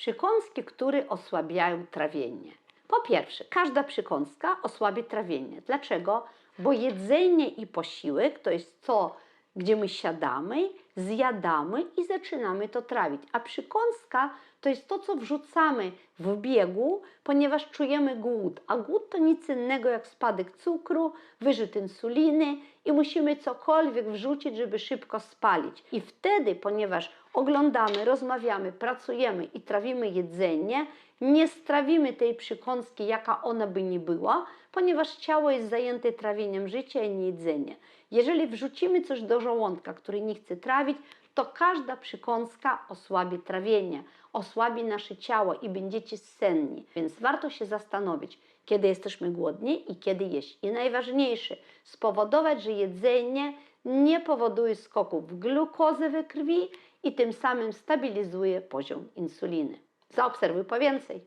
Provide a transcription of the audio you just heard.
Przykąski, które osłabiają trawienie. Po pierwsze, każda przykąska osłabi trawienie. Dlaczego? Bo jedzenie i posiłek to jest to, gdzie my siadamy, zjadamy i zaczynamy to trawić. A przykąska to jest to, co wrzucamy w biegu, ponieważ czujemy głód. A głód to nic innego jak spadek cukru, wyrzut insuliny i musimy cokolwiek wrzucić, żeby szybko spalić. I wtedy, ponieważ oglądamy, rozmawiamy, pracujemy i trawimy jedzenie, nie strawimy tej przykąski, jaka ona by nie była, ponieważ ciało jest zajęte trawieniem życia i nie jedzenie. Jeżeli wrzucimy coś do żołądka, który nie chce trawić, to każda przykąska osłabi trawienie, osłabi nasze ciało i będziecie senni. Więc warto się zastanowić, kiedy jesteśmy głodni i kiedy jeść. I najważniejsze, spowodować, że jedzenie nie powoduje skoków glukozy we krwi i tym samym stabilizuje poziom insuliny. Zaobserwuj po więcej.